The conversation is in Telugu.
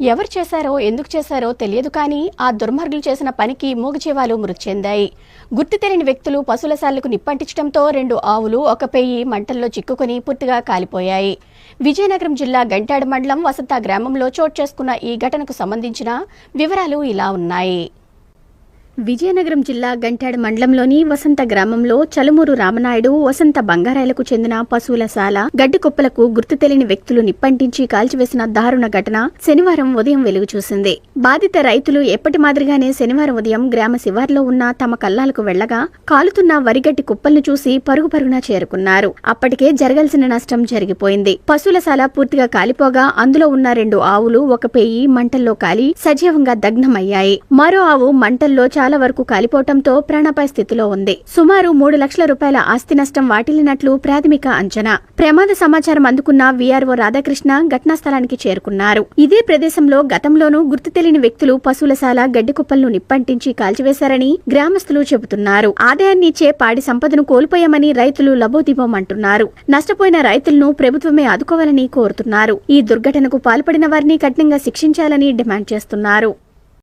ఎవరు చేశారో ఎందుకు చేశారో తెలియదు కానీ ఆ దుర్మార్గులు చేసిన పనికి మూగజీవాలు మృతి చెందాయి. గుర్తు తెలియని వ్యక్తులు పశువుల పశువులశాలకు నిప్పంటించడంతో రెండు ఆవులు ఒక పెయ్యి మంటల్లో చిక్కుకుని పూర్తిగా కాలిపోయాయి. విజయనగరం జిల్లా గంటాడు మండలం వసంత గ్రామంలో చోటు చేసుకున్న ఈ ఘటనకు సంబంధించిన వివరాలు ఇలా ఉన్నాయి. విజయనగరం జిల్లా గంటాడ మండలంలోని వసంత గ్రామంలో చలుమూరు రామనాయుడు వసంత బంగారాయలకు చెందిన పశువుల శాల గడ్డి కుప్పలకు గుర్తు తెలియని వ్యక్తులు నిప్పంటించి కాల్చివేసిన దారుణ ఘటన శనివారం ఉదయం వెలుగు చూసింది. బాధిత రైతులు ఎప్పటి మాదిరిగానే శనివారం ఉదయం గ్రామ శివార్లో ఉన్న తమ కల్లాలకు వెళ్ళగా కాలుతున్న వరిగట్టి కుప్పలను చూసి పరుగు పరుగున చేరుకున్నారు. అప్పటికే జరగాల్సిన నష్టం జరిగిపోయింది. పశువుల శాల పూర్తిగా కాలిపోగా అందులో ఉన్న రెండు ఆవులు ఒక పేయి మంటల్లో కాలి సజీవంగా దగ్నమయ్యాయి. మరో ఆవు మంటల్లో చాలా వరకు కాలిపోవటంతో ప్రాణాపాయ స్థితిలో ఉంది. సుమారు మూడు లక్షల రూపాయల ఆస్తి నష్టం వాటిల్లినట్లు ప్రాథమిక అంచనా. ప్రమాద సమాచారం అందుకున్న వీఆర్ఓ రాధాకృష్ణ ఘటనా స్థలానికి చేరుకున్నారు. ఇదే ప్రదేశంలో గతంలోనూ గుర్తు తెలియని వ్యక్తులు పశువులశాల గడ్డికుప్పలను నిప్పంటించి కాల్చివేశారని గ్రామస్తులు చెబుతున్నారు. ఆదాయాన్ని ఇచ్చే పాడి సంపదను కోల్పోయామని రైతులు లబోదిబోమంటున్నారు నష్టపోయిన రైతులను ప్రభుత్వమే ఆదుకోవాలని కోరుతున్నారు. ఈ దుర్ఘటనకు పాల్పడిన వారిని కఠినంగా శిక్షించాలని డిమాండ్ చేస్తున్నారు.